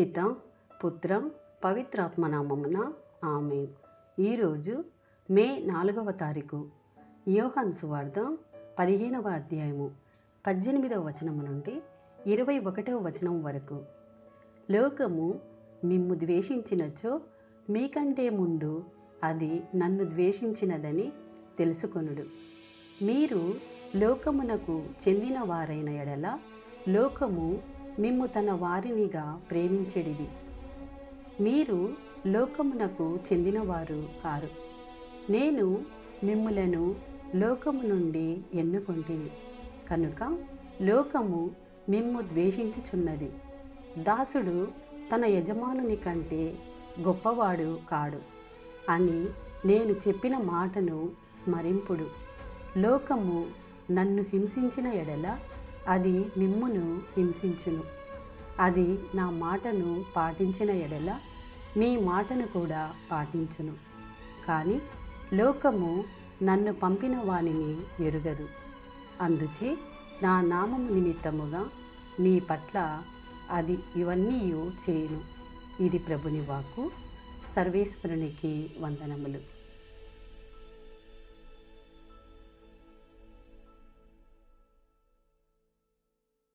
పిత పుత్రం పవిత్రాత్మనామమున ఆమె ఈరోజు మే నాలుగవ తారీఖు. యోహన్ సువార్త పదిహేనవ అధ్యాయము పద్దెనిమిదవ వచనము నుండి ఇరవై ఒకటవ వచనం వరకు. లోకము మిమ్ము ద్వేషించినచో మీకంటే ముందు అది నన్ను ద్వేషించినదని తెలుసుకొనుడు. మీరు లోకమునకు చెందిన వారైన ఎడల లోకము మిమ్ము తన వారినిగా ప్రేమించెడిది. మీరు లోకమునకు చెందినవారు కారు. నేను మిమ్ములను లోకము నుండి ఎన్నుకొంటిని. కనుక లోకము మిమ్ము ద్వేషించుచున్నది. దాసుడు తన యజమానుని కంటే గొప్పవాడు కాడు అని నేను చెప్పిన మాటను స్మరింపుడు. లోకము నన్ను హింసించిన ఎడల అది మిమ్మును హింసించును. అది నా మాటను పాటించిన ఎడల మీ మాటను కూడా పాటించును. కానీ లోకము నన్ను పంపిన వానిని ఎరుగదు. అందుచే నా నామము నిమిత్తముగా మీ పట్ల అది ఇవన్నీ చేయును. ఇది ప్రభుని వాక్కు. సర్వేశ్వరునికి వందనములు.